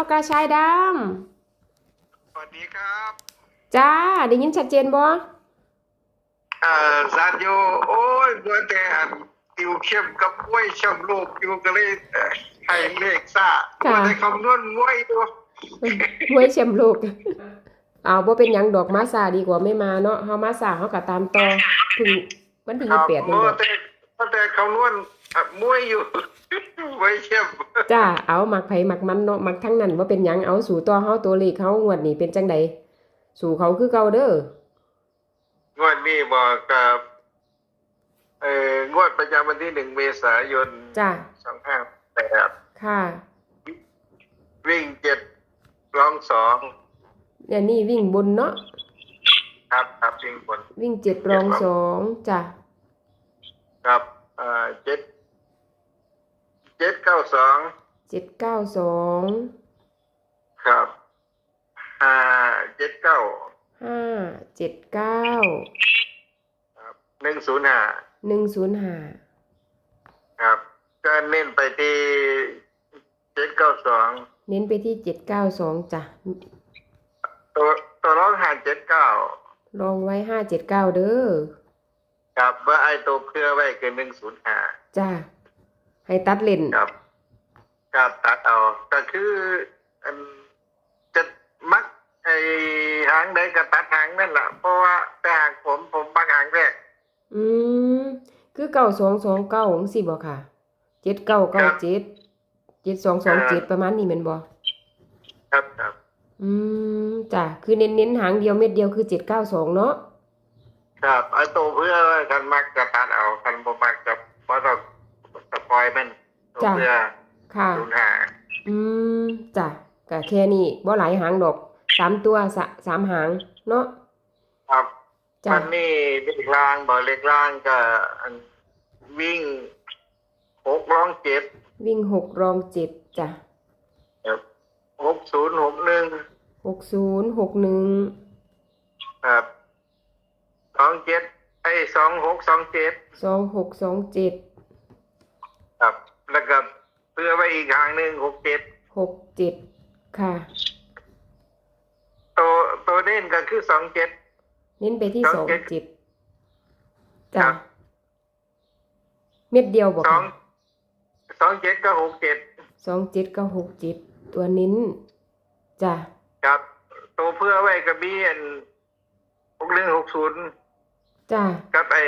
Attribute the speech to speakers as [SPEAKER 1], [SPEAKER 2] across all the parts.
[SPEAKER 1] อกระชายด
[SPEAKER 2] สวัสดีครับำ
[SPEAKER 1] จ้าได้ยินชัดเจนบ่
[SPEAKER 2] เอ่อซานโยโอ้ยเมื่อแต่อันติวเข้มกับมวยแชมป์โลกอยู่ก็เลยเอ่อให้เลขซ่าเมื่อแต่คำนวณมวยอยู่
[SPEAKER 1] มวยแชมป์โลกเอาบ่เป็นหยังดอกมาซาดีกว่าไม่มาเนาะเฮามาซาเฮาก็ตามต่อถึงวันที่
[SPEAKER 2] ครั
[SPEAKER 1] ยี่สิบแปดนี่
[SPEAKER 2] เมื่อ
[SPEAKER 1] ดอก
[SPEAKER 2] แต่เมื่อแต่คำนวณ อะมวยอยู่มวยแชมป์
[SPEAKER 1] จ้าเอามักไผมักมันเนาะมักทั้งนั้นบ่เป็นหยังเอาสู่ต่อเฮาตัวเลขเฮางวดนี้เป็นจังใดสู่เขาคือเก่าเด้อง
[SPEAKER 2] วดนี้บอกกับเอ่องวดประจำวันที่หนึ่งเมษายน
[SPEAKER 1] จ้า
[SPEAKER 2] สองห้าแปด
[SPEAKER 1] ค่ะ
[SPEAKER 2] วิ่งเจ็ดร้องสอง
[SPEAKER 1] เนี่ยนี่วิ่งบนเนาะ
[SPEAKER 2] ครับครับวิ่งบน
[SPEAKER 1] วิ่งเจ็ดรองสองจ้า
[SPEAKER 2] ครับเอ่อเจ็ด เจ็ดเก้าสอง
[SPEAKER 1] เจ็ดเก้าสอง
[SPEAKER 2] ครับห้าเจ็ดเก้า
[SPEAKER 1] ห้าเจ็ดเก้า
[SPEAKER 2] ครับหนึ่งศูนย์ห้า
[SPEAKER 1] หนึ่งศูนย์ห้า
[SPEAKER 2] ครับก็เน้นไปที่เจ็ดเก้าสอง
[SPEAKER 1] เน้นไปที่เจ็ดเก้าสองจ้ะ
[SPEAKER 2] ตัวตัวร้องหาเจ็ดเก้า
[SPEAKER 1] ลองไว้ห้าเจ็ดเก้าเด้อ
[SPEAKER 2] ครับว่าไอ้ตัวเพื่อไว้คือหนึ่งศูนย์ห้า
[SPEAKER 1] จ้า ให้ตัดเลน
[SPEAKER 2] ครับครับตัดเอาก็คืออันจะมักไอ้หางใดก็ตัดหางนั่นแหละเพราะว่าแต่หางผมผมบางหางแรก
[SPEAKER 1] อืมคือเก้าสองสองเก้าของสิบ่ค่ะเจ็ดเก้าเก้าเจ็ดเจ็ดสองสองเจ็ดประมาณนี้แมันบ่
[SPEAKER 2] ครับครับ
[SPEAKER 1] อืมจ้ะคือเน้นเน้นๆหางเดียวเม็ดเดียวคือเจ็ดเก้าสองเนาะ
[SPEAKER 2] ครับไอ้ตัวเพื่อกันมักจะตัดเอากันบ่มักจะเพราะเราส ปอยมันตัวเพื่อ
[SPEAKER 1] ค่ะ
[SPEAKER 2] ศูนย์หา
[SPEAKER 1] อืมจ้ะก็แค่นี้บ่หลายหางดอกสามตัวสะสามหาง เนาะ
[SPEAKER 2] ครับ
[SPEAKER 1] จ้ะ
[SPEAKER 2] มันนี่เล็กล่างบ่เล็กล่างก็อันวิ่งหกร้องเจ็ด
[SPEAKER 1] วิ่งหกรองเจ็ดจ้ะ
[SPEAKER 2] หกศูนย์หกหนึ่ง
[SPEAKER 1] หกศูนย์หกหนึ่ง
[SPEAKER 2] ครับสองเจ็ดไอ้สองหกสองเจ็ด
[SPEAKER 1] สองหกสองเจ็ด
[SPEAKER 2] ครับ แล้วก็เพื่อไว้อีกทางหนึ่งหกเจ็ด
[SPEAKER 1] หกเจ็ดค่ะ
[SPEAKER 2] ตัวตัวเด่นก็คือสองเจ็ด
[SPEAKER 1] เน้นไปที่
[SPEAKER 2] ส
[SPEAKER 1] ส
[SPEAKER 2] อ
[SPEAKER 1] องง
[SPEAKER 2] เจ็ด
[SPEAKER 1] เจ็ด
[SPEAKER 2] ครั
[SPEAKER 1] จ้ะ
[SPEAKER 2] บ
[SPEAKER 1] เม็ดเดียวบอก
[SPEAKER 2] สองสองเจ็ดก็หกเจ็ด
[SPEAKER 1] สองเจ็ดก็หกเจ็ดตัวเน้นจ้ะ
[SPEAKER 2] ครับ ตัวเพื่อไว้กระเบียนหกหนึ่งหกศูนย์
[SPEAKER 1] จ้ะ
[SPEAKER 2] กับไอ้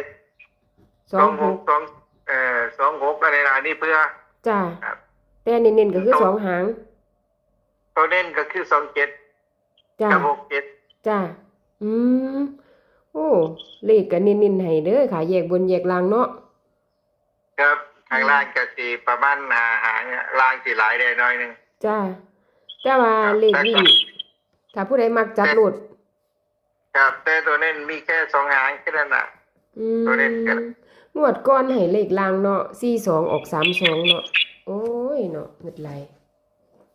[SPEAKER 1] ส
[SPEAKER 2] ส
[SPEAKER 1] อ
[SPEAKER 2] องง
[SPEAKER 1] ห
[SPEAKER 2] ห
[SPEAKER 1] ก
[SPEAKER 2] กสอง เอ่อสองหกอะไรนะนี่เพื่อ
[SPEAKER 1] จ้ะ
[SPEAKER 2] ครับ
[SPEAKER 1] แต่เน้นๆก็คือสองหาง
[SPEAKER 2] ตัวเด่นก็คือสองเจ็ด
[SPEAKER 1] จ้ะ
[SPEAKER 2] กับหกเจ็ด
[SPEAKER 1] จ้ะอืม โอ้ เลขก็เน้นๆให้เด้อค่ะ แยกบนแยกล่างเนาะ
[SPEAKER 2] ครับข้างล่างก็สีประมาณหาหางล่างสีหลายได้น้อยหนึง
[SPEAKER 1] จ้ะแต่ว่า
[SPEAKER 2] ครับ
[SPEAKER 1] เลขวิ่งถ้าผู้ใดมักจัดโหลด
[SPEAKER 2] ครับแต่ตัวเน้นมีแค่สองหางแค่นั้นน่ะ
[SPEAKER 1] อืม
[SPEAKER 2] ตัวเล่นกั น
[SPEAKER 1] งวดก้อนให้เลขล่างเนาะสี่สองออกสามสองเนาะโอ้ยเนาะเม็ดไร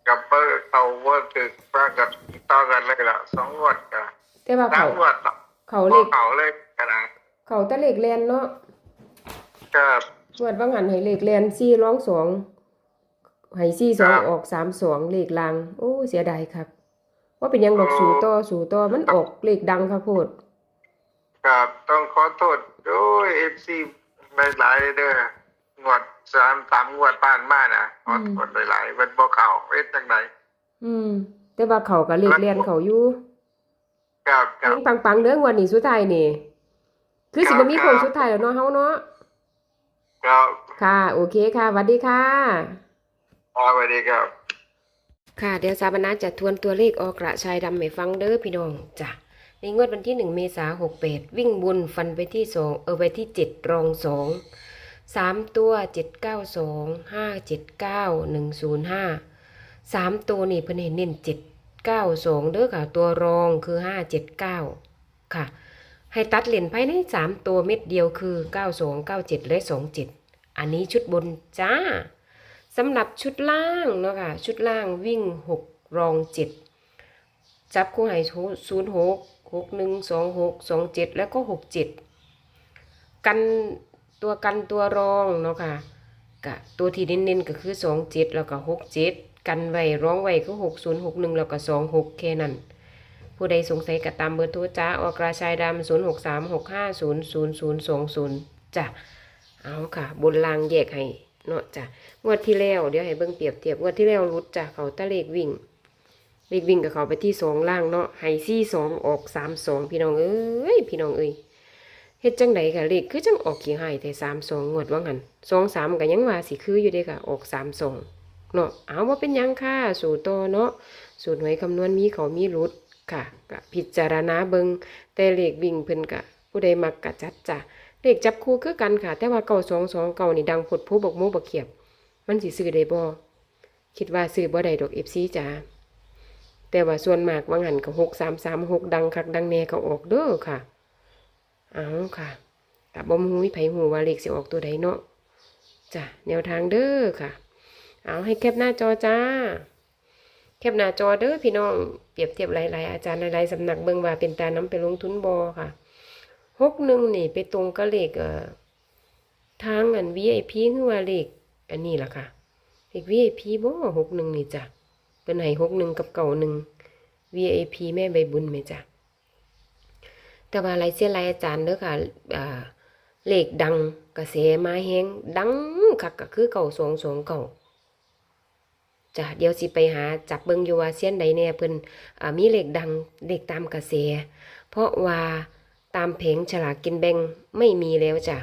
[SPEAKER 2] กับเบอร์เขาว่าตึกปรากับต่อกันเลยละสองงวดกับ
[SPEAKER 1] แต่ว่า
[SPEAKER 2] สา
[SPEAKER 1] เขา
[SPEAKER 2] มงวดละ
[SPEAKER 1] เขาเลข
[SPEAKER 2] เขาเลยขนาด
[SPEAKER 1] เขาแต่เลขแลนเนาะ
[SPEAKER 2] ก็
[SPEAKER 1] งวดว่างหันให้เลขแลนสี่ร้องสองให้สี่สอง
[SPEAKER 2] ครับ
[SPEAKER 1] ออกสามสองเลขล่าง โอ้เสียดายครับ ว่าเป็นหยังดอกสู่ต่อสู่ต่อมันออกเลขดังครับโพด
[SPEAKER 2] กับต้องขอโทษโอ้ยเอฟซี หลายๆเด้องวดสามสามงวดผ่านมานะขอโทษหลายๆเป็นบ่เข่าเอ็ดจังไหน
[SPEAKER 1] อืม แต่ว่าเขากับเลขแลนเขาอยู่
[SPEAKER 2] ครับครับ
[SPEAKER 1] ปังปังๆเด้องวดนี้สุดท้ายนี่ คือสิ
[SPEAKER 2] ครับ
[SPEAKER 1] บ่มี
[SPEAKER 2] ค
[SPEAKER 1] โครับง
[SPEAKER 2] บ
[SPEAKER 1] สุดท้ายแล้วเนาะเฮาเนาะ
[SPEAKER 2] ครับ
[SPEAKER 1] ค่ะ โอเคค่ะสวัสดีค่ะ
[SPEAKER 2] สวัสดีครับ
[SPEAKER 1] ค่ะ เดี๋ยวสาบนาจะทวนตัวเลขออกกระชายดำให้ฟังเด้อพี่น้องจ้ะ ในงวดวันที่หนึ่งเมษาหกแปดวิ่งบนฟันไปที่สองเออไปที่เจ็ดรองสองสามตัวเจ็ดเก้าสองห้าเจ็ดเก้าหนึ่งศูนย์ห้าสามตัวนี่เพิ่นให้เน้นเจ็ดเก้าสองเด้อค่ะ ตัวรองคือห้าเจ็ดเก้าค่ะ ให้ตัดเหรียญภายในสามตัวเม็ดเดียวคือเก้าสองเก้าเจ็ดและสองเจ็ดอันนี้ชุดบนจ้าสำหรับชุดล่างเนาะค่ะ ชุดล่างวิ่งหกรองเจ็ดจับคู่ให้ศูนย์หก หกหนึ่งสองหกสองเจ็ดแล้วก็หกเจ็ดกันตัวกันตัวรองเนาะค่ะกะตัวที่เน้นๆก็คือสองเจ็ดแล้วก็หกเจ็ดกันไว้ร้องไว้ก็หกศูนย์หกหนึ่งแล้วก็สองหกแค่นั้นผู้ใดสงสัยก็ตามเบอร์โทรจ้าออกราชายดำศูนย์หกสามหกห้าศูนย์ศูนย์ศูนย์สองศูนย์จ้ะเอาค่ะ บนรางแยกให้เนาะจ้ะงวดที่แล้วเดี๋ยวให้เบิ่งเปรียบเทียบงวดที่แล้วรุดจ้ะเขาตะเลขวิ่ง เลขวิ่งกับเขาไปที่สองล่างเนาะไฮซี่สองออกสามสองพี่น้องเอ้ยพี่น้องเอ้ยเฮ็ดจังไดค่ะเลขคือจังออกขี้ให้แต่สามสองงวดว่างันสองสามก็ยังว่าสิคืออยู่เด้ค่ะออกสามสองเนาะเอาว่าเป็นยังค่ะสู่ต่อเนาะสูตรหวยคำนวณมีเขามีรุดค่ะก็พิจารณาเบิงแต่เลขวิ่งเพิ่นกะ ผู้ใดมักกะจัดจ้ะเลขจับคู่คือกันค่ะ แต่ว่าเก่าสองสองเก่านี่ดังผดผู้บกหมูบกเขียบ มันสิซื้อได้บ่คิดว่าซื้อบ่ได้ดอก FC จ้า แต่ว่าส่วนมากว่างหันก็หกสามสามหกดังคักดังแน่ก็ออกเด้อค่ะ เอาค่ะกับบ่มหูไผหูว่าเลขสิออกตัวใดเนาะจ้ะแนวทางเด้อค่ะ เอาให้แคปหน้าจอจ้า แคปหน้าจอเด้อพี่น้องเปรียบเทียบหลายๆอาจารย์หลายๆสำนักเบิ่งว่าเป็นตาน้ำไปลงทุนบอค่ะหกหนึ่งนี่ไปตรงกับเลขเอ่อทางอัน VIP คือว่าเลขอันนี้ล่ะค่ะเลข VIP บ่หกหนึ่งนี่จ้ะ เป็นให้หกหนึ่งกับเก่าหนึ่ง VIP แม่ใบบุญไหมจ้ะแต่ว่าลายเสียลายอาจารย์เด้อค่ะเลขดังกระแสมาแห้งดังคักก็คือเก่าสองสองเก่าจ้ะเดี๋ยวสิไปหาจับเบิงอยู่ว่าเสียนใดแน่เพิ่นมีเลขดังเลขตามกระแส เพราะว่าตามเพงฉลากกินแบงไม่มีแล้วจ้ะ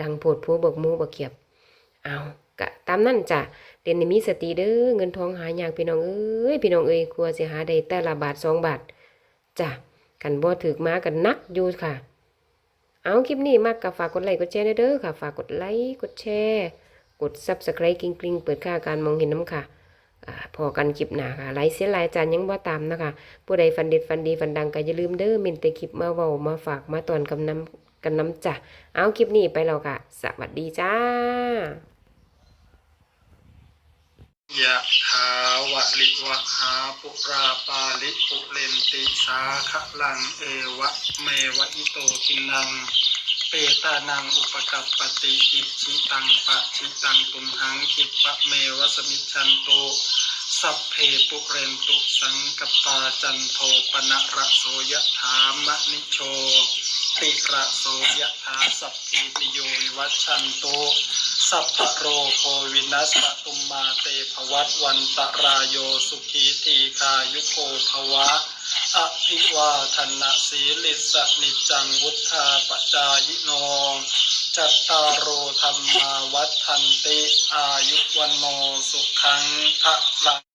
[SPEAKER 1] ดังโพดผู้บกมูบกเขียบเอากะตามนั่นจ้ะ เรียนให้มีสติเด้อเงินทองหายากพี่น้องเอ้ยพี่น้องเอ้ยกลัวสิหาได้แต่ละบาทสองบาทจ้ะกันบ่ถึกมากันนักอยู่ค่ะ เอาคลิปนี้มากกับฝากกดไลค์กดแชร์เด้อค่ะ ฝากกดไลค์กดแชร์กด Subscribe กริ๊งกริ๊งเปิดค่าการมองเห็นน้ำค่ะพอกันคลิปหนาค่ะไลค์เสียลายจานยังบ่ตามนะคะ ผู้ใดฟันเด็ดฟันดีฟันดังก็อย่าลืมเด้อเมนแต่คลิปมาเว้ามาฝากมาตอนกำน้ำกันน้ำจ้ะเอาคลิปนี้ไปแล้วค่ะ สวัสดีจ้า
[SPEAKER 3] ยะถาวะลิวะหาปุราปาลิปุเรนติสาขลังเอวะเมวะอิโตทินัง เปตานังอุปกัปปติอิชิตังปะชิตังตุมหังคิปะเมวะสมิจฉันโตสัพเพปุเรนตุสังกปาจันโทปนะระโสยะถามะนิโชติระโสยะถาสัพพิติโยวิวัชชันโต สัพพโรโควินัสสตุมมาเตภวัตวันตรายโยสุขีทีคายุโกภวะ อภิวาทนะสีลิสนิจังวุธาปจายโน จัตตารโอธรรมาวัฏทันติ อายุวันโนสุขังพระลัง